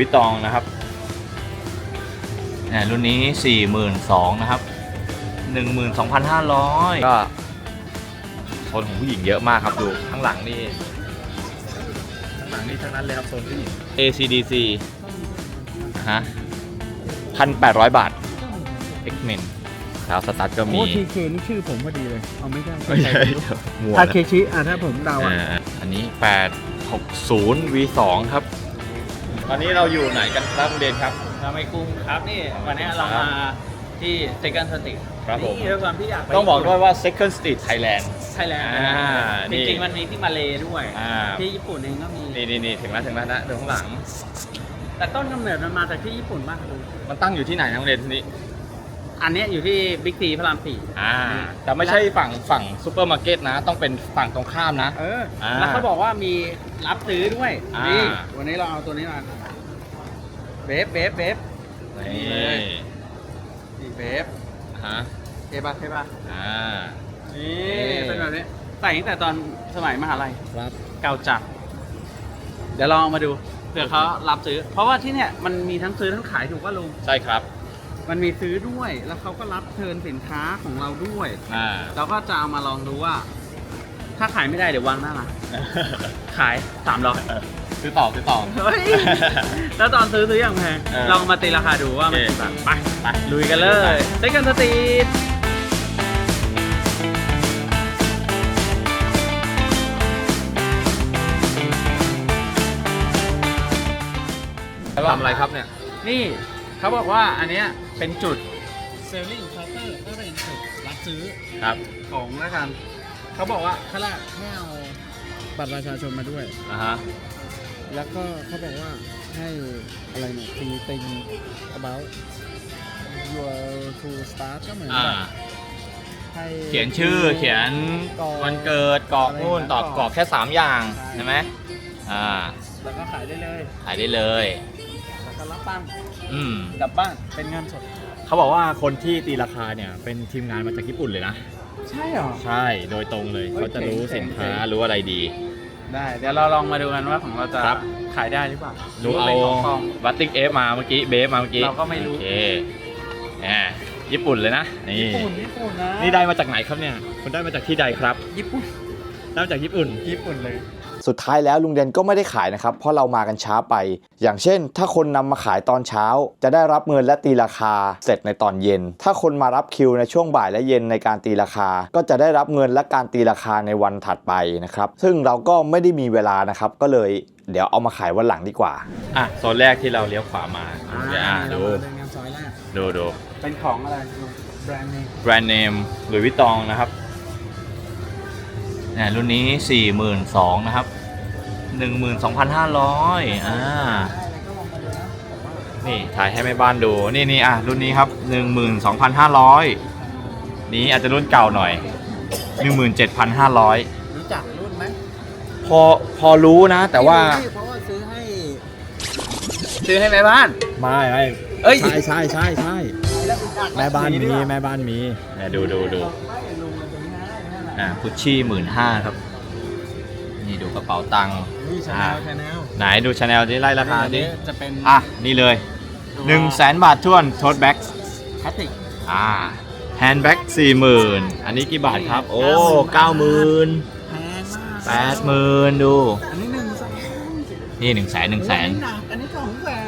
วิตตองนะครับเนี่ยรุ่นนี้สี่หมื่นสองนะครับหนึ่งหมื่นสองพันห้าร้อยก็โซนของผู้หญิงเยอะมากครับดู ข้างหลังนี่ ข้างหลังนี่ทั้งนั้นเลยครับโซนผู้หญิง ACDC นะฮะพันแปดร้อยบาท X-Men แล้วสตาร์ทก็มีโอ้ทีเคนี่ชื่อผมพอดีเลย เอาไม่ได้ไม่ใช่หมวกทานะเคชิอะถ้าผมเดาอะอ่าอันนี้ 860 V2 ครับ ตอนนี้เราอยู่ไหนกันครับคุณเดนครับ เราไม่กุ้งครับนี่วันนี้เรามาที่ Second Street ครับผม นี่ด้วยความที่อยากไปต้องบอกด้วยว่า Second Street Thailand ไทยแลนด์อ่าจนี่ ริงๆมันมีที่มาเลด้วย อ่าที่ญี่ปุ่นเองก็มี นี่นี่นี่ถึงแล้วถึงแล้วนะเดี๋ยวข้างหลัง แต่ต้นกำเนิดมันมาจากที่ญี่ปุ่นมากดูมันตั้งอยู่ที่ไหนนะคุณเดนทีนี้ อันเนี้ยอยู่ที่บิ๊กซีพระรามสี่อ่าแต่ไม่ใช่ฝั่งฝั่งซูเปอร์มาร์เก็ตนะ ต้องเป็นฝั่งตรงข้ามนะ เอออ่าแล้วเขาบอกว่ามีรับซื้อด้วยอ่านี่ นี่วันนี้เราเอาตัวนี้มาเบฟเบฟเบฟ นี่ นี่เบฟฮะ เท่ปะเท่ปะอ่า นี่เป็นแบบนี้ใส่ตั้งแต่ตอนสมัยมหาลัย ครับ เก่าจัด เดี๋ยวลองมาดูเผื่อเขารับซื้อ เพราะว่าที่เนี่ยมันมีทั้งซื้อทั้งขายถูกป่ะลุง ใช่ครับ มันมีซื้อด้วย แล้วเขาก็รับเทิร์นสินค้าของเราด้วย อ่าเราก็จะเอามาลองดูว่า ถ้าขายไม่ได้เดี๋ยววางหน้าร้านขายสามร้อยซื้อต่อซื้อต่อ เฮ้ย แล้วตอนซื้อซื้ออย่างแพงเออ ลองมาตีราคาดูว่ามันโอเคกี่บาทไปไปลุยกันเลยเซ็กันสตรีททำอะไรครับเนี่ย นี่เขาบอกว่าอันเนี้ย เป็นจุดเซลลิงเคาน์เตอร์ก็เป็นจุดรับซื้อครับของแล้วกันเขาบอกว่าข้างล่างให้เอาบัตรประชาชนมาด้วย อ่าฮะแล้วก็เขาบอกว่าให้อะไรเนี่ยตีติง about your to start ก็เหมือนอ่าแบบให้เขียนชื่อเขียนกรอก วันเกิดกรอกนู่นอะไรนะตอบกรอกแค่ 3 อย่างใช่ ใช่ไหมอ่าแล้วก็ขายได้เลย ขายได้เลย แล้วก็รับตังค์ อืม กลับบ้านเป็นเงินสด เขาบอกว่าคนที่ตีราคาเนี่ยเป็นทีมงานมาจากญี่ปุ่นเลยนะ ใช่เหรอ ใช่โดยตรงเลยเฮ้ยเขาจะรู้เจ๋สิงนๆค้ารู้อะไรดี ได้เดี๋ยวเราลองมาดูกันว่าของเราจะครับ ขายได้หรือเปล่าดูหรืเอาว่เป็นของปลอม วัตติกเอฟมาเมื่อกี้เบฟมาเมื่อกี้เราก็ไม่รู้ โอเคแหมญี่ปุ่นเลยนะนี่ญี่ปุ่นญี่ปุ่นนะนี่ได้มาจากไหนครับเนี่ยคุณได้มาจากที่ใดครับ ญี่ปุ่นได้มาจากญี่ปุ่น ญี่ปุ่นเลย สุดท้ายแล้วลุงเดนก็ไม่ได้ขายนะครับเพราะเรามากันช้าไป อย่างเช่น ถ้าคนนำมาขายตอนเช้า จะได้รับเงินและตีราคาเสร็จในตอนเย็น ถ้าคนมารับคิวในช่วงบ่ายและเย็นในการตีราคา ก็จะได้รับเงินและการตีราคาในวันถัดไปนะครับซึ่งเราก็ไม่ได้มีเวลานะครับก็เลยเดี๋ยวเอามาขายวันหลังดีกว่า อะโซนแรกที่เราเลี้ยวขวามาอ่าดูเดินงานซอยแรกดูดูเป็นของอะไรแบรนด์เนมแบรนด์เนมหลุยส์วิตตองนะครับเนี่ยรุ่นนี้ 42,000นะครับ 12,500อ่านี่ถ่ายให้แม่บ้านดูนี่นี่อะรุ่นนี้ครับ 12,500 นี้อาจจะรุ่นเก่าหน่อย 17,500 รู้จักรุ่นไหมพอพอรู้นะ แต่ว่าเพราะว่าซื้อให้ ซื้อให้แม่บ้าน ไม่ไม่เอ้ย ใช่ใช่ใช่ใช่แม่บ้านมีแม่บ้านมีเนี่ยดูดูดู อ่าพุชชี่หมื่นห้าครับ นี่ดูกระเป๋าตังค์นี่ชาแนอ่าลชาแนลไหนดูชาแนลที่ไล่ราคาดิจะเป็นอะ นี่เลย1 0 0 0 0แสนบาททวนโทษแบ็กพลาสติกอ่าแฮนด์แบ็กสี่หมื่นอันนี้กี่บาทครับ โอ้เก้าหมื่นแพงมากแปดหมื่นดู อันนี้หนึ่งแสนนี่หนึ่งแสนหนึ่งแสนอัหนักอันนี้สองแสน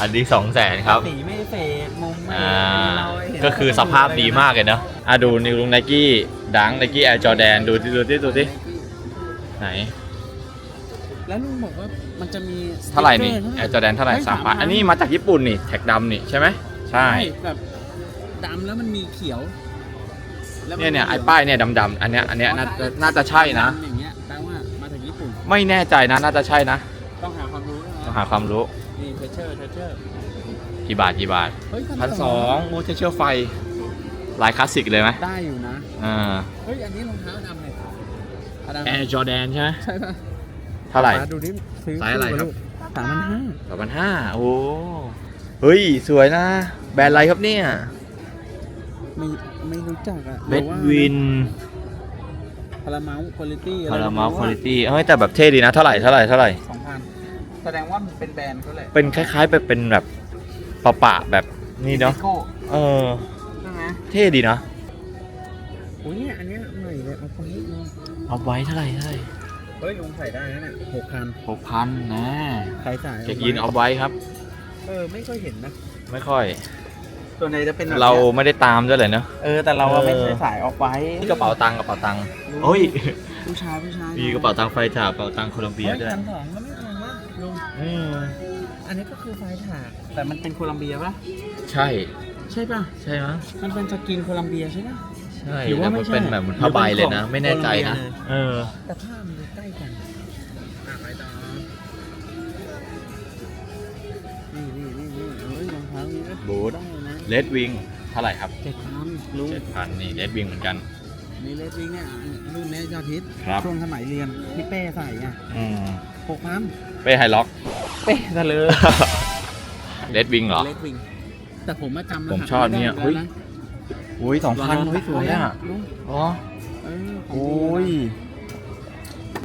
อันนี้สองแสนครับสีไม่เฟดมุมไม่ อ่าเราเห็นก็คือสภาพดีมากเลยเนอะอะดูนิวลุงไนกี้ดังไนกี้แอร์จอแดนดูดิดูดิดูดิไหน แล้วลุงบอกว่ามันจะมีเท่าไหร่นี่สติ๊กแอเกร์จอแดนเท่าไหร่ฮ้ยสามพันอันนี้มาจากญี่ปุ่นนี่แท็กดำนี่ใช่ไหมใช่แบบดำแล้วมันมีเขียวแล้วมัเนี่ยเนี่ยไอ้ป้ายเนี่ยดำๆอันเนี้ยอันเนี้ยน่าจะน่าจะใช่นะ ดำอย่างเงี้ยแปลว่ามาจากญี่ปุ่นไม่แน่ใจนะน่าจะใช่นะต้องหาความรู้นะต้องหาความรู้นี่เทเชอร์เทเชอร์ กี่บาทกี่บาทเฮ้ยพันสองโมเชอร์ไฟลายคลาสสิกเลยไหมได้อยู่นะอ่าเฮ้ยอันนี้รองเท้าดำเลยอะดำแอร์จอแดนใช่ไหมใช่ปะเท่าไหร่มาดูดิซื้อไซส์อะไรครับสามพันห้าสองพันห้าโอ้เฮ้ย สวยนะ แบรนด์อะไรครับเนี่ย ไม่ไม่รู้จักอะเบดวินพาราเมาส์คุณภาพพารามาคุณภาพเฮ้ยแต่แบบเท่ดีนะ เท่าไหร่เท่าไหร่เท่าไหร่สองพันแสดงว่ามันเป็นแบรนด์เขาเลยเป็นคล้ายๆแบบเป็นแบบ ปะปะๆแบบนี่เนาะ โก้เออ ใช่ไหมเท่ดีนะ โอ้ยเนี่ยอันเนี้ยใหม่เลยเอาไปนิดนึงเอาไว้เท่าไหร่เท่าไหร่เฮ้ยลุงใส่ได้นะเนี่ยหกพันหกพันนะใครสายเช็คอินเอาไว้ครับ เออไม่ค่อยเห็นนะ ไม่ค่อยตัวไหนจะเป็นแบบเรานี้ยไม่ได้ตามด้วยเลยเนาะ เออแต่เราอะเออไม่ใช่สายออกไว้นี่กระเป๋าตังค์กระเป๋าตังค์โอ้ย ผู้ชายผู้ชายมีกระเป๋าตังค์ไฟฉาบกระเป๋าตังค์โคลัมเบียเฮ้ยด้วย พันสองก็ไม่แพงวะลุง อืม อันนี้ก็คือไฟถากแต่มันเป็นโคลัมเบียปะใช่ ใช่ป่ะใช่ไหมยมันเป็นสกินโคลัมเบียใช่ป่ะใช่หรือว่าแต่ไม่มันใช่ เป็นแบบเหมือนผ้าใบเลยนะ ไม่แน่ใจนะโคลัมเบียเลยเออ แต่ผ้ามันดูใกล้กันอะไปต่อนี่นี่นี่นี่เฮ้ยรองเท้านี้ก็บูท ได้นะเลดวิงเท่าไหร่ครับเจ็ดพันลุงเจ็ดพันนี่เลดวิงเหมือนกัน นี่เลสวิงเนี่ยรุ่นเนี้ยยอดฮิตครับ ช่วงสมัยเรียนพี่เป้ใส่อะอืมหกพัน เป้ไฮล็อก เป๊ะซะเลย เลดวิงเหรอ เลสวิง แต่ผมมาจำรหัสผมชอบเนี่ยไม่เฮ้ยได้ะอุ้ยสองพันเฮ้ยสวยอะลุงอ๋อเออของโอ้ดี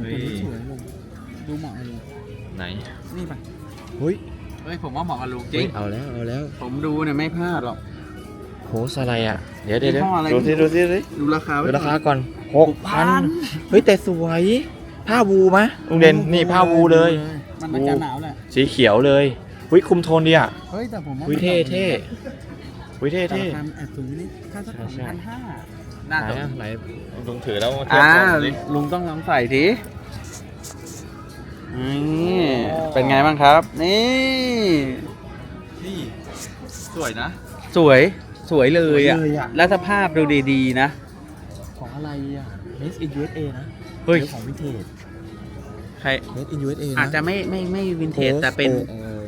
ยนะเฮ้ตัวยนี้สวยลุงดูเหมาะเลยลุงไหน นี่ป่ะเฮ้ยเฮ้ยผมว่าเหมาะกับลุงจริเฮ้ยงเอาแล้วเอาแล้วผมดูเนี่ยไม่พลาดหรอก โหอะไรอะ เดี๋ยวเดี๋ยวยี่เดี๋ยวห้ออะไร ดูสิดูสิดูสิดูราคาไว้ดูราคาก่อนก่อนหกพันเฮ้ยแต่สวย ผ้าวูมะลุงเด่นนี่ผ้าวูเลย มันมันจะหนาวแหละ สีเขียวเลยเฮ้ยคุมโทนดีอะเฮ้ยแต่ผมว่าเฮ้ยเท่เท่เฮ้ยเท่แต่เท่ราคาแอบสูงนิดค่าสักใช่สองใช่พันห้าน่าไหนจะอะไหนลุงถือแล้วมาเทียบอ่ากันดิลุงต้องลองใส่ทีนี่เป็นไงบ้างครับ นี่นี่สวยนะ สวยสวยเลยอะสวยเลยอะแล้วสภาพดูดีๆนะ ของอะไรอะ Made in USA นะ เฮ้ยของวินเทจ ใคร Made in USA อาจจะไม่ไม่ไม่วินเทจแต่เป็นออ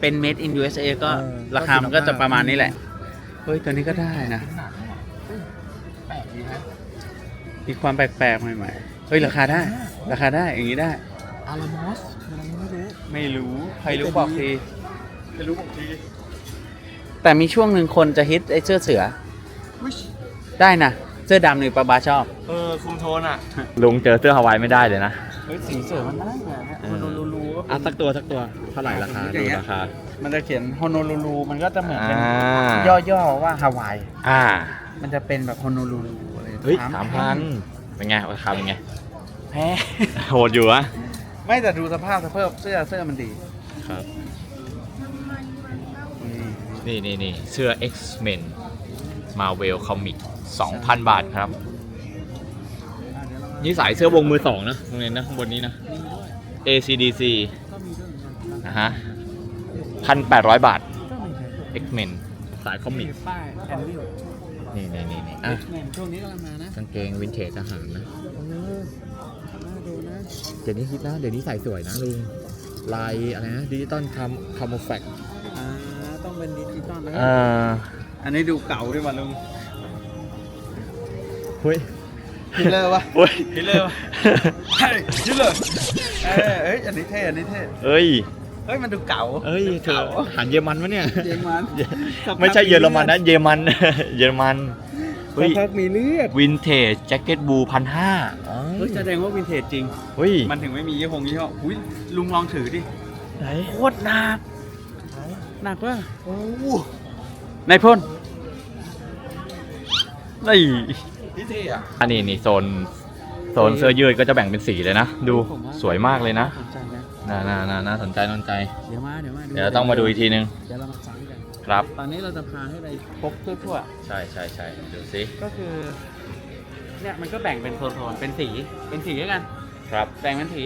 เป็น made in USA ก็เออราคามันก็จะประมาณนี้แหละ เฮ้ย ตัวนี้ก็ได้นะ แปลกดีฮะมีความแปลกๆใหม่ๆ เฮ้ย ราคาได้ ราคาได้ อย่างนี้ได้ อารามอสอะไรไม่รู้ ไม่รู้ ใครรู้แต่บอกดีที ไม่รู้ผมทีแต่มีช่วงหนึ่งคนจะฮิตไอ้เสื้อเสือได้นะ เสื้อดำนี่ปะบาชอบ เออคุมโทนอะ ลุงเจอเสื้อฮาวายไม่ได้เลยนะเฮ้ยสีเสือมันได้เนี่ยเอฮออโนลูลูก็อะสักตัวสักตัวเท่าไหร่ราคาดูราคา มันจะเขียนฮอนโนลูลูมันก็จะเหมือนอ่าเป็นย่อๆว่าฮาวาย อ่า มันจะเป็นแบบฮอนโนลูลูอะไรเฮ้ยถสามพันเป็นไงราคาเป็นไง แพ้โหดอยู่อะไม่แต่ดูสภาพสภาพเสื้อเสื้อมันดีครับ นี่นี่นี่นี่เสื้อ X-Men Marvel Comic 2,000 บาทครับ นี่สายเสื้อวงมือสองนะตรงนี้นะข้างบนนี้นะมีด้วย ACDC ก็มีด้วยเหมือนกันนะฮะพันแปดร้อยบาทก็ไม่แพง X-Men สายคอมิกป้ายแอนวิลนี่นี่นี่นี่อะเนี่ยช่วงนี้กำลังมานะกางเกงวินเทจทหารนะเออน่าดูนะเดี๋ยวนี้ฮิตนะเดี๋ยวนี้ใส่สวยนะลุงลายอะไรนะดิจิตอลคามคาโมแฟกอ่าต้องเป็นดิจิตอลนะอ่าอันนี้ดูเก่าด้วยว่ะลุงเฮ้ย ฮิลเลอร์วะเฮ้ยฮิลเลอร์วะเฮ้ยฮิลเลอร์เอ้ยเอ้ยอันนี้เท่อันนี้เท่เอ้ย เฮ้ยมันดูเก่าเอ้ยเธอเก่าอาหารเยอรมันวะเนี่ย เยอรมันไม่ใช่เยอรมันนะ เยอรมัน เยอรมันสัเฮ้กยพักมีเลือดวินเทจแจ็คเก็ตบูพันห้าเฮ้ยแสดงว่าวินเทจจริง เฮ้ย มันถึงไม่มียี่ห้อยี่ห้ออุ้ยลุงลองถือดิไหนโคตรหนักหนักว่ะโอ้นายพ่นนี่ พี่เท่อะอันนี้นี่โซนโซนเสื้อยืดก็จะแบ่งเป็นสีเลยนะ ดูผมว่าสวยมากเลยนะสนใจนะน่าน่าน่าน่าสนใจน่าสนใจ เดี๋ยวมาเดี๋ยวมาเดี๋ยวต้องมาดูอีกทีนึงเดี๋ยวเรามาฟังกันครับ ตอนนี้เราจะพาให้ไปพกทั่วใช่ใช่ใช่ดูสิๆก็คือเนี่ยมันก็แบ่งเป็นโทนๆเป็นสีเป็นสีด้วยกัน ครับแบ่งเป็นสี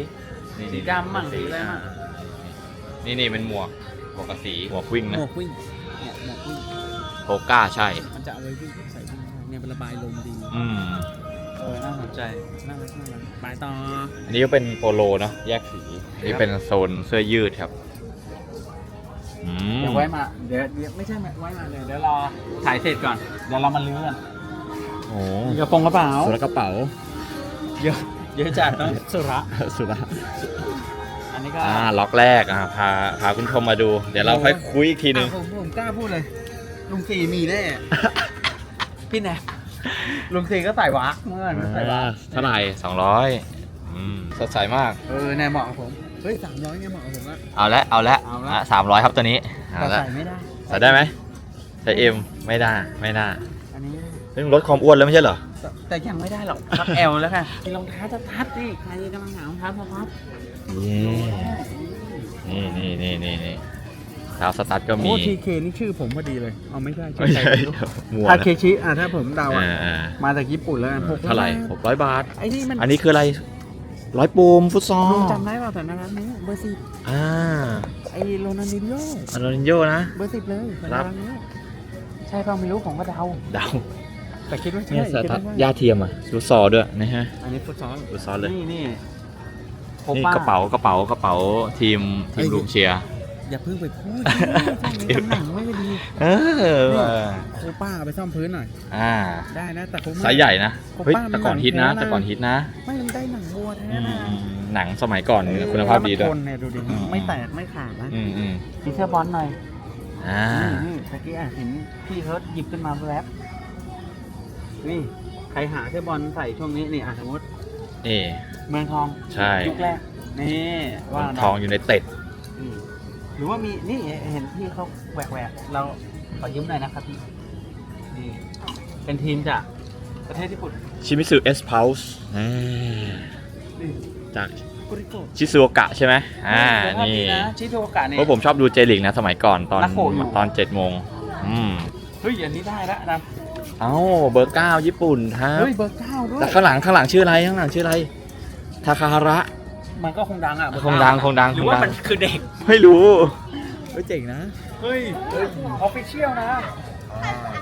นี่สีดำมั่งสีอะไรมั่งนี่นี่เป็นหมวกหมวกกับสีหมวกวิ่งหมนะวกวิ่งเนี่ยหมวกวิ่งโฮก้าใช่มันจะเอาไว้วิ่งใส่วิ่ง เนี่ยมันระบายลมดีอืมเออน่าสนใจน่ารักน่ารักไปต่ออันนี้ก็เป็นโปโลเนาะแยกสีอันนี้เป็นโซนเสื้อยืดครับอืมเดี๋ยวไว้มาเดี๋ยวเดี๋ยวไม่ใช่ไว้มาเลยเดี๋ยวรอถ่ายเสร็จก่อนเดี๋ยวเรามาลื้อกันโอ้มีกระโปรงกระเป๋าสุรกระเป๋าเยอะเยอะจัดเนอะสุระสุระอันนี้ก็อ่าล็อกแรกอะพาพาคุณผู้ชมมาดู เดี๋ยวเราค่อยคุยอีกทีนึง อะผมผมกล้าพูดเลยลุงสีมีแน่ พี่แนลุงสีก็ใส่วักเมื่อวานมันใส่วักเท่าไหร่สองร้อยสดใสมาก เออแน่เหมาะกับผมเฮ้ยสามร้อยเนี่ยเหมาะกับผมละ เอาละเอาละเอาละ สามร้อยครับตัวนี้เอาแต่ละใส่ไม่ได้ใส่ได้ไหมใส่เอ็มไม่ได้ไม่ได้อันนี้เรื่องลดความอ้วนแล้วไม่ใช่เหรอ แต่แต่ยังไม่ได้หรอกทับแอลแล้วค่ะมีรองเท้าสทัดนี่ใครกำลังหารองเท้าสทัดนี่นี่นี่นี่นี่เท้าสตั๊ดก็มีโอ้ทีเคนี่ชื่อผมพอดีเลย เอาไม่ใช่ชื่ไม่อใครใช่ไม่รู้มัวทานะเคชิอะถ้าผมเดาอะอ่าอ่ามาจากญี่ปุ่นแล้วกันเท่าไหร่หกร้อยบาท ไอ้นี่มันอันนี้คืออะไรร้อยปูมฟุตซอลลุงจำได้เปล่าแต่นะครับนี้เบอร์สิบอ่าไอ้โรนัลดินโญ่อันโรนินโยนะ เบอร์สิบเลยสัญครัญาบณนี้ใช่เปล่าไม่รู้ผมก็เดาเดาแต่คิดว่าใช่เนี่ยสคิดตั๊ดว่าย่าเทียมอะฟุตซอลด้วยนะฮะอันนี้ฟุตซอลฟุตซอลเลยนี่นี่โคนี่ป้ากระเป๋ากระเป๋ากระเป๋าทีมทีมลูกเชียร์ อย่าเพิ่งไปพูดตำแหน่งไม่ดีเออว่ะโคป้าเอาไปซ่อมพื้นหน่อย อ่า ได้นะ แต่โคป้า สายใหญ่นะโคเฮ้ยป้ามันแต่ก่อนฮิตนะหนังแท้นะ แต่ก่อนฮิตนะ ไม่มันได้หนังวัวแท้อืมนะอืมหนังสมัยก่อนคุณภาพดีด้วยแล้มันทนเนี่ยดูดิอืม ไม่แตกไม่ขาดนะอืมอืมมีเสื้อบอลหน่อยอ่า นี่นี่เมื่อกี้อะเห็นพี่เขาหยิบขึ้นมาแวบนี่ใครหาเสื้อบอลใส่ช่วงนี้นี่อะสมมตินี่เมืองทองใช่ ยุคแรกนี่ว่าทองอยู่ในเต็ดอืม หรือว่ามีนี่เห็นพี่เขาแหวกแหวกเราขอยืมหน่อยนะครับพี่นี่เป็นทีมจากประเทศญี่ปุ่นชิมิสึเอสพาวส์นี่จากกุริโกะชิซูโอกะใช่ไหมอ่าเสื้อผ้นี่ดีนะชิโตกะเนี่ยเพราะผมชอบดูเจลิกนะสมัยก่อนตอนนักโขอยู่ตอนเจ็ดโมงอืมเฮ้ยอันนี้ได้แล้วนะเอ้าเบอร์เก้าญี่ปุ่นครับเฮ้ยเบอร์เก้าด้วยแต่ข้างหลังข้างหลังชื่ออะไรข้างหลังชื่ออะไรทาคาฮาระมันก็คงดังอะคงดังคงดังหรือว่าคงดังมันคือเด็ก ไม่รู้เฮ้ยเจ๋งนะ เฮ้ยออฟฟิเชียลนะ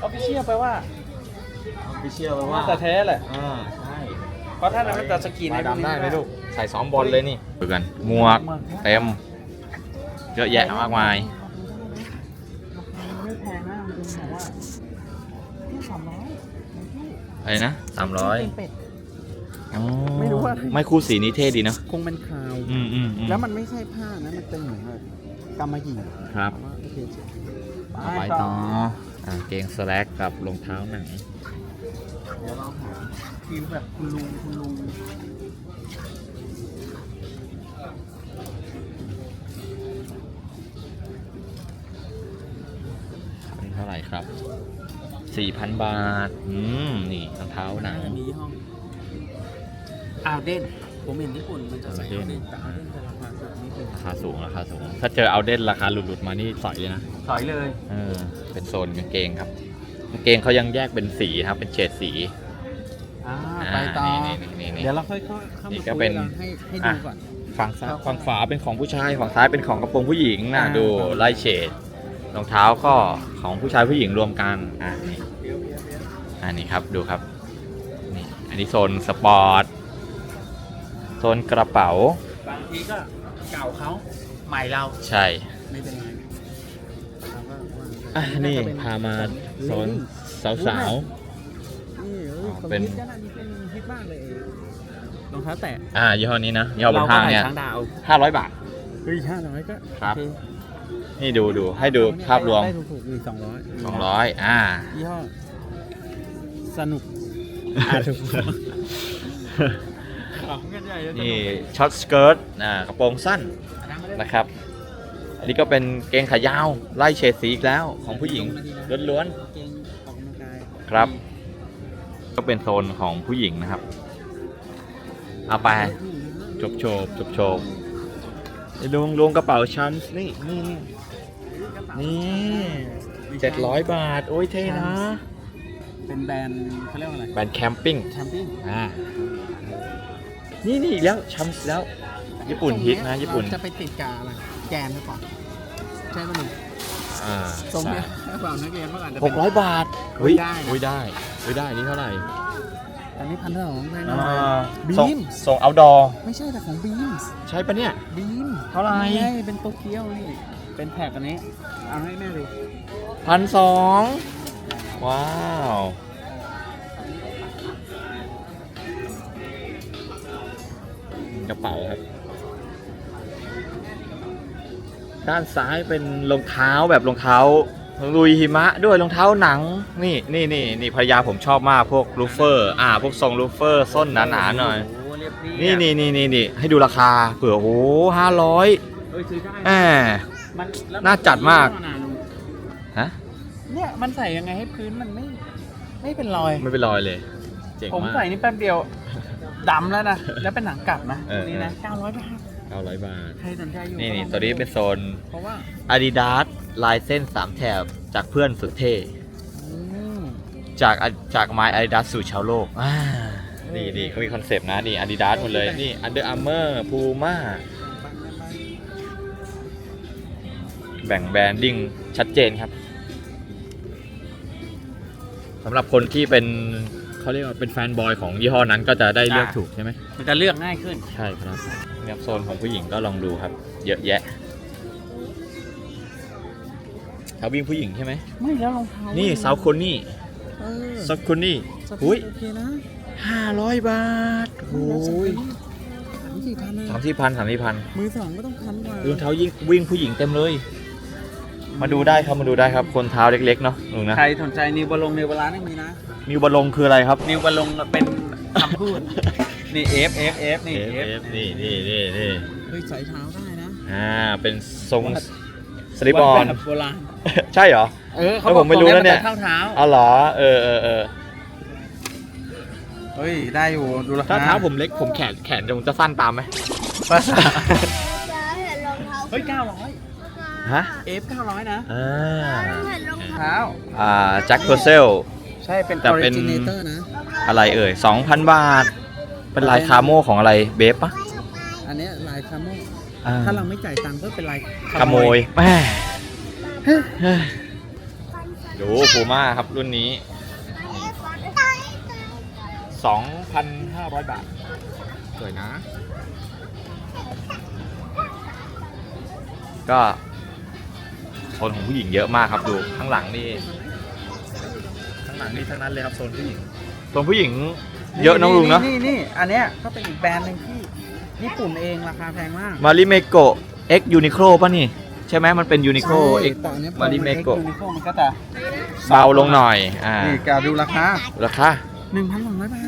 ออฟฟิเชียลแปลว่าพี่เชื่อว่าแต่แท้แหละ อ่าใช่เพราะถ้าเราไม่ตัดสกรีนมาให้ดำได้ไหมลูกกใส่ซ้อมบอลเลยนี่ดูกันหมวกเต็ม เยอะแยะมากมาย ไม่แพงนะมันเป็นแบบว่าที่สามร้อยอะไรนะสามร้อย เป็ด ไม่รู้ว่า ไม่คู่สีนี้เท่ดีเนอะคงเป็นคราว อืมอืมอืมแล้วมันไม่ใช่ผ้านะ มันเป็นเหมือนแบบกำมะหยี่ครับว่าโอเคเจ๋งไปต่ออ่าเกงสแลกกับรองเท้าหนังเดี๋ยวเราหาฟิลแบบคุณลุงคุณลุงเป็นเท่าไหร่ครับ 4,000 บาท อืม นี่รองเท้าหนัง มียี่ห้อ อาเดนผมเห็นญี่ปุ่นมันจะใส่เอาเด่นแต่เอาเด่นจะราคาสูงนิดนึงราคาสูงราคาสูง ถ้าเจอเอาเด่นราคาหลุดๆมานี่สอยเลยนะถอยเลยเออเป็นโซนกางเกงครับกางเกงเขายังแยกเป็นสีครับ เป็นเฉดสีอ่าไปต่อนี่นี่นี่นี่เดี๋ยวเราค่อยเข้าเข้านี่มาก็คุยเป็นกันให้ให้ดูก่อน ฝั่งซ้ายฝั่งขวาเป็นของผู้ชายฝั่งซ้ายเป็นของกระโปรงผู้หญิงนะอ่า ดูไล่เฉดรองเท้าก็ของผู้ชายผู้หญิงรวมกันอ่านี่อันนี้ครับดูครับนี่อันนี้โซนสปอร์ต โซนกระเป๋า บางทีก็เก่าเขาใหม่เราใช่ ไม่เป็นไรเราก็ว่าไปอะนี่จะเป็พามาโซน Lady สาวสาว นี่เอ้ยอ๋อของเป็น ฮิตด้านนี้เป็นฮิตมากเลยรองเท้าแตะๆอ่ายี่ห้อนี้นะยี่ห้อบนเราก็ห้างใส่เนี่ยช้างดาวห้าร้อยบาท เฮ้ยห้าร้อยก็ครับ โอเนี่ดูดูให้ดูภาพรวมได้ถูกๆอีกสองร้อยสองร้อยอ่า ยี่ห้อสนุกอ่าถูกของกั นใหญ่แล้วสนี่กช็อตสเกิร์ตอ่ากระโปรงสั้นนะครับ อันนี้ก็เป็นเกงขายาวไล่เฉดสีอีกแล้วของผู้หญิงล้วนเกงออกกำลังกายๆครับ ก็เป็นโซนของผู้หญิงนะครับเอาไปจบโชบจบโชบนี่ลุงลุงกระเป๋าชัมส์นี่นี่นี่นี่เจ็ดร้อยบาท โอ้ยเท่นะ เป็นแบรนด์เขาเรียกว่าอะไร แบรนด์แคมปิ้ง แคมปิ้ง อ่า นี่นี่อีกแล้วชัมส์แล้ว ญี่ปุ่นฮิตนะญี่ปุ่นจะไปติดกาอะไรแกนหรือเปล่าใช่ไหมหนุ่มอ่าทรงเนี้ยถ้าเปล่านักเรียนเมื่อก่อนจะหเป็นกร้อยบาทเฮ้ยได้นะเฮ้ยได้เฮ้ยได้นี่เท่าไหร่อันนี้พันสองแพงหน่อ่อยาบีม ส่งส่งเอาดอไม่ใช่แต่ของบีมส์ใช่ปะเนี่ย บีมเท่าไหร่นี่ไงเป็นโตเกียวนี่เป็นแท็กอันนี้เอาให้แม่ดูพันสองว้าว กระเป๋าครับ ด้านซ้ายเป็นรองเท้าแบบรองเท้าลุยหิมะด้วยรองเท้าหนังนี่นี่นี่นี่ภรรยาผมชอบมากพวกลูเฟอร์ อ่า พวกทรงลูเฟอร์ส้นหนาๆหน่อยโอ้เรียบนี่นี่นี่นี่นี่ให้ดูราคาเผื่อโอ้โหห้าร้อยเอ้ยซื้อได้แหมมันแล้วน่าจัดมากฮะเนี่ยมันใส่ยังไงให้พื้นมันไม่ ไม่เป็นรอย ไม่เป็นรอยเลย เจ๋งผมมากใส่นี่แป๊บเดียว ดำแล้วนะ แล้วเป็นหนังกลับนะเออนี่นะ900บาทเก้าร้อยบาท ใครสนใจอยู่นี่นี่ก็ลองตัวนี้เป็นโซน เพราะว่า Adidas ลายเส้น 3 แถบจากเพื่อนสุดเท่ อืม จากจากไม้ Adidas สู่ชาวโลกอ่านี่นี่เขามีคอนเซปต์นะ นี่ Adidas หมดเลย นี่ Under Armour Puma แบ่งแบรนดิ้งชัดเจนครับสำหรับคนที่เป็น เขาเรียกว่าเป็นแฟนบอยของยี่ห้อนั้นก็จะได้เลือกถูกใช่ไหมมันจะเลือกง่ายขึ้น ใช่ครับเนี่ยโซนของผู้หญิงก็ลองดูครับ เยอะแยะเท้าวิ่งผู้หญิงใช่ไหมไม่แล้วรองเท้านี่นี่ซาวคนนี่เออซาวคนนี่สภาพอุ้ยโอเคนะห้าร้อยบาทโอ้ยสามสี่พันนะสามสี่พันสามสี่พันมือสองก็ต้องพันกว่ารองเท้ายิงวิ่งผู้หญิงเต็มเลย มาดูได้ครับมาดูได้ครับคนเท้าเล็กๆเนาะหนูนะ ใครสนใจนิวบอลลงนิวบาลานซ์มีนะ นิวบอลลงคืออะไรครับ นิวบอลลงเป็นคำพูด นี่ F F F นี่เอ F ฟนี่นี่นี่นี่เฮ้ยใส่เท้าได้นะ อ่า เป็นทรงสลิปออนแบบโบราณ ใช่เหรอ เออเออผมไม่รู้นะเนี่ยเท้าเท้าอ๋อเหรอ เออเออเออเฮ้ย ได้อยู่ ดูราคาถ้าเท้าผมเล็กผมแขนแขนจะสั้นตามไหมภาษาจะเห็นรองเท้าเฮ้ย900 ฮะ F 900นะอ่าเห็นรองเท้าเท้าอ่าแจ็คเพอร์เซล ใช่เป็น แต่เป็น Originator นะ อะไรเอ่ย 2,000 บาท เป็นลายคาโมของอะไรเบฟปะอันเนี้ยลายคาโมอ่าถ้าเราไม่จ่ายตังค์ก็เป็นลายขโมยแม่ดูพูม่าครับรุ่นนี้ 2,500 บาท สวยนะ ก็โซ นของผู้หญิงเยอะมากครับดูข้างหลังนี่ข้างหลังนี่ทั้งนั้นเลยครับโซนผู้หญิงโซนผู้หญิงเยอะนะลุงเนาะนี่นี่อันเนี้ยก็เป็นอีกแบรนด์หนึ่งที่ญี่ปุ่นเองราคาแพงมากมาริเมโกะ X Uniqlo ป่ะนี่ ใช่ไหมมันเป็น Uniqlo ใช่ X แต่อันเนี้ยมาริเมโกะยูนิโคมันก็จะเบาลงหน่อยอ่านี่กาดูราคาราคา1,200บาท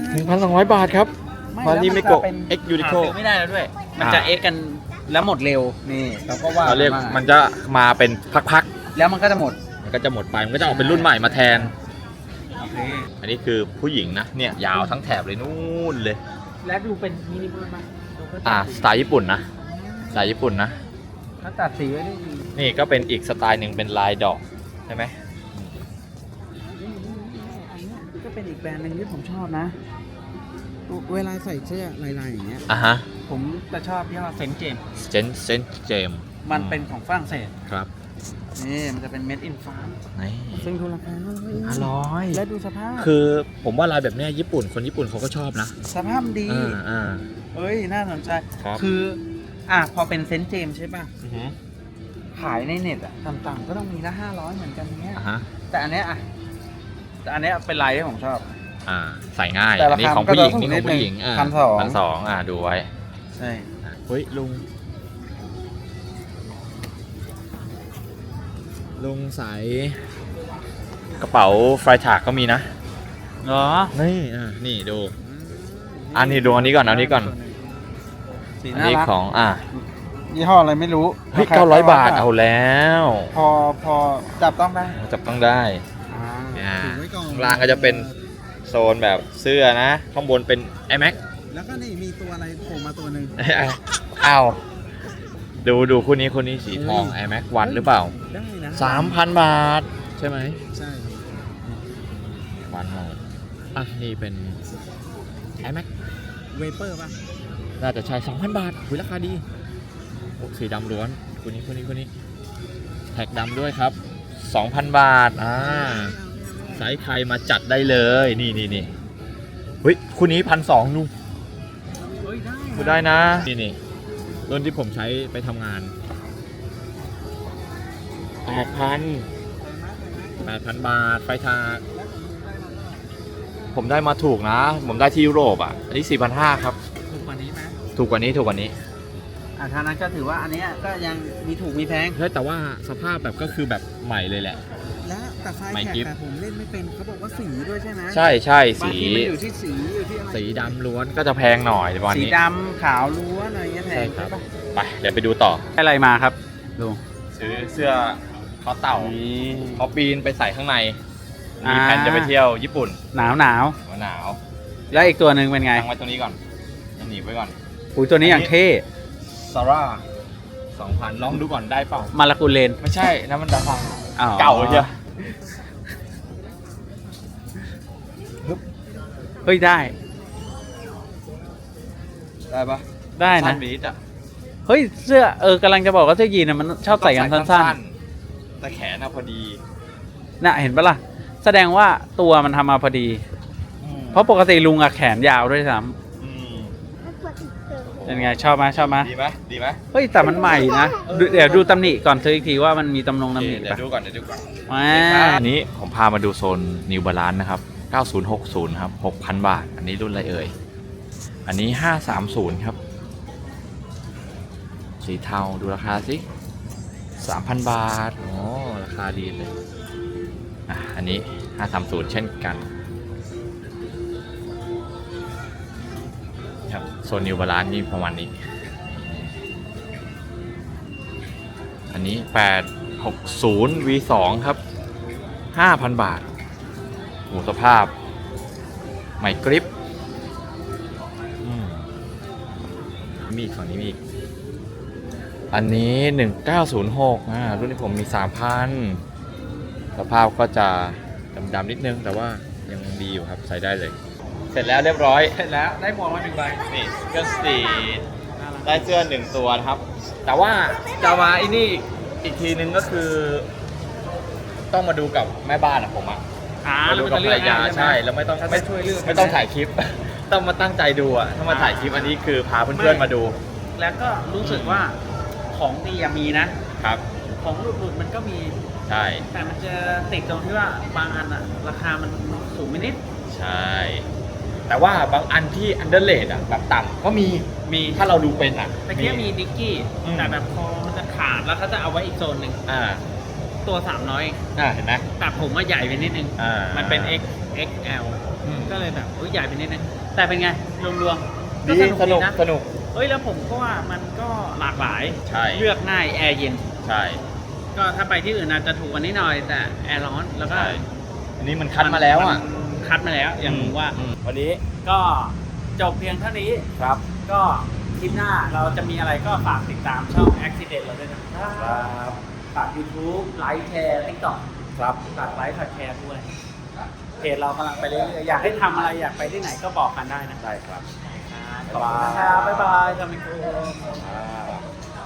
1,200บาทครับไมาริเมโกะแล้วนจะ X Uniqlo หาซื้อไม่ได้แล้วด้วย มันอ่าจะ X กัน แล้วหมดเร็วนี่เราก็ว่าเขาเรียกามันจะมาเป็นพักแล้วมันก็จะหมดๆ มันก็จะหมดไป มันก็จะออกเป็นรุ่นใหม่มาแทน โอเคอันนี้คือผู้หญิงนะ เนี่ยยาวทั้งแถบเลยนู่นเลย แล้วดูเป็นมินิมอลมากดูเขาจัดอ่าสีสไตล์ญี่ปุ่นนะ สไตล์ญี่ปุ่นนะ เขาจัดสีไว้ได้ดีนี่ก็เป็นอีกสไตล์หนึ่งเป็นลายดอกใช่ไหม นี่นี่นี่อันเนี้ยก็เป็นอีกแบรนด์หนึ่งที่ผมชอบนะ เวลาใส่เสื้อลายๆอย่างเงี้ย อะฮะผมจะชอบยี่ห้อเซนเจมเจนเซนเจมมันเป็นของฝรั่งเศสครับนี่มันจะเป็น made in France นี่ซึ่งดูราคาอร่อยและดูสภาพ คือผมว่าลายแบบเนี้ยญี่ปุ่นคนญี่ปุ่นเขาก็ชอบนะ สภาพมันดีอ่าอ่าเอ้ย น่าสนใจครับคืออะพอเป็นเซนต์เจมส์ใช่ป่ะอือฮึขายในเน็ตอะต่ำๆก็ต้องมีละห้าร้อยเหมือนกันเนี้ยอะฮะแต่อันเนี้ยอะแต่อันเนี้ยเป็นลายที่ผมชอบ อ่าใส่ง่ายแต่อัรานนี้คาของผู้หญิงมันก็นี่ของผู้หญิงจะอ่าพันสองพันสอง อ่าดูไว้ ใช่เฮ้ยลุง ลุงใส่กระเป๋าฟรายถากก็มีนะ เหรอนี่อ่านี่ดู อันนี้ดูอันนี้ก่อนเอาอันนี้ก่อน สีอันน่านี้รักของอ่ายี่ห้ออะไรไม่รู้เฮ้ยคเก้าร้อยบาทเอาแล้วพอพอจับต้องได้จับต้องได้ อ่า ถือไว้ก่อน ข้างล่างก็จะเป็น โซนแบบเสื้อนะ ข้างบนเป็น i Max แล้วก็นี่มีตัวอะไรโผล่มาตัวหนึ่ง อ้าวดูดูคู่นี้คู่นี้สีทองเฮ้ย i Max วันหรือเปล่า ได้นะ3,000 บาท ใช่ไหมใช่วันหมดอะ นี่เป็น i Max เวเปอร์ป่ะน่าจะใช่2,000 บาทหุยราคาดีโอ้สีดำล้วนคู่นี้คู่นี้คู่นี้ แท็กดำด้วยครับ 2,000 บาท อ่าไซ ส์ใครมาจัดได้เลยนี่นี่นี่เฮ้ยคู่นี้พันสองนุ่เฮ้ยได้พูดได้นะนี่นี่รุ่นที่ผมใช้ไปทำงานแปดพันแปดพันบาทไฟทากผมได้มาถูกนะ ผมได้ที่ยุโรปอะ อันนี้สี่พันห้าครับ ถูกกว่านี้ไหมถูกกว่านี้ถูกกว่านี้อะทางนั้นก็ถือว่าอันเนี้ยก็ยังมีถูกมีแพง เฮ้ยแต่ว่าสภาพแบบก็คือแบบใหม่เลยแหละ และแต่ไฟไมค์แท็กกิฟต์ แต่ผมเล่นไม่เป็นเขาบอกว่าสีด้วยใช่ไหมใช่ใช่บางสี ทีมันอยู่ที่สีอยู่ที่อะไรสีดำล้วนก็จะแพงหน่อยประมาณสีนี้ ดำขาวล้วนอะไรเงี้ยแพใช่งครับใช่ปะไปเดี๋ยวไปดูต่อ ได้อะไรมาครับลุงซื้อเสื้อคอเต่านี่ คอปีนไปใส่ข้างในอ่ามี มีแผนจะไปเที่ยวญี่ปุ่นหนาวหนาวหนาวแล้วอีกตัวหนึ่งเป็นไงตั้งไว้ตรงนี้ก่อนหนีบไว้ก่อนอุ้ยตัวนี้อย่างเท่ซาร่าสองพันลองดูก่อนได้เปล่ามาลากูเลนไม่ใช่นะมันดาฟังอ๋อเก่าใช่ เฮ้ยได้ ได้ปะได้สั้นะนบีดอะเฮ้ยเสื้อเออกำลังจะบอกว่าเสื้อยีนน่ะมันชอบใส่กันสั้นๆแต่แขนน่ะพอดีๆน่ะเห็นปะล่ะแสดงว่าตัวมันทำมาพอดี เพราะปกติลุงอะแขนยาวด้วยซ้อืมให้กดอีกเติมำเป็นไงชอบไหมชอบไหมดีไหมดีไหม เฮ้ยแต่มันใหม่นะดูเดี๋ยวดูตำหนิก่อนซื้ออีกทีว่ามันมีตำนงตำหนิเดี๋ยปะวดูก่อนเดี๋ยวดูก่อน อ่า อันนี้ผมพามาดูโซน New Balance นะครับ 9060 ครับ 6,000 บาท อันนี้รุ่นอะไรเอ่ย อันนี้ 530 ครับ สีเทา ดูราคาสิ 3,000 บาท โอ้ ราคาดีเลย อะ อันนี้ 530 เช่นกันครับโซน New Balance นี่ประมาณนี้ อันนี้ 860 V2 ครับ 5,000 บาท หสภาพ ใหม่กริปอืมมีอีกฝั่งนี้มีอีก อันนี้ 1906อ่ารุ่นที่ผมมี 3,000 สภาพก็จะดำๆนิดนึง แต่ว่ายังดีอยู่ครับใส่ได้เลย เสร็จแล้วเรียบร้อย เสร็จแล้วได้หมวกมาหนึ่งใบนี่เครื่องสตรีทได้เสื้อหนึ่งตัวนะครับ แต่ว่าจะมาอีนี่อีกอีกทีนึงก็คือ ต้องมาดูกับแม่บ้านอะผมอะ อ่ามาแล้ดูวมันกับจะภรเลือกรยาง่ายใช่ไหมแล้วไม่ต้องถ้าไม่จะช่วยเลือกไม่ต้องถ่ายคลิป ต้องมาตั้งใจดูอะถ้ามาถ่ายคลิปอันนี้คือพาเพื่อนๆมาดูแล้วก็รู้สึกว่าของดีอะมีนะครับ ของหลุดๆมันก็มี ใช่ แต่มันจะติดตรงที่ว่าบางอันอะราคามันสูงไปนิด ใช่ แต่ว่าบางอันที่อันเดอร์เลดอะแบบต่ำก็มีมีถ้าเราดูเป็นอะตะเกียมีดิกกี้อืมแต่แบบพอมันจะขาดแล้วเขาจะเอาไว้อีกโซนหนึ่งอ่า ตัวสามน้อยอ่าเห็นไหม แต่ผมว่าใหญ่ไปนิดนึง อ่ามันเป็น X XL อืม ก็เลยแบบเอ้ยใหญ่ไปนิดนึง แต่เป็นไง รวมๆดีก็สนุกนะสนุก เอ้ยแล้วผมก็ว่ามันก็หลากหลาย ใช่ เลือกง่ายแอร์เย็น ใช่ ก็ถ้าไปที่อื่นอาจจะถูกกว่านี้หน่อยแต่แอร์ร้อนแล้วก็ใช่ อันนี้มันคัดมาแล้วอะมันคัดมาแล้วอย่างว่า อืมวันนี้ก็จบเพียงเท่านี้ ครับก็คลิปหน้าเราจะมีอะไรก็ฝากติดตามช่อง Accident เราด้วยนะครับ ฝาก YouTube ไลค์แชร์ TikTok ครับฝากไลค์ฝากแชร์ด้วยเพจเรากำลังไปเรื่อยๆอยากให้ทำอะไรอยากไปที่ไหนก็บอกกันได้นะได้ครับขอบคุณนะครับบ๊ายบายทามิโกอ่า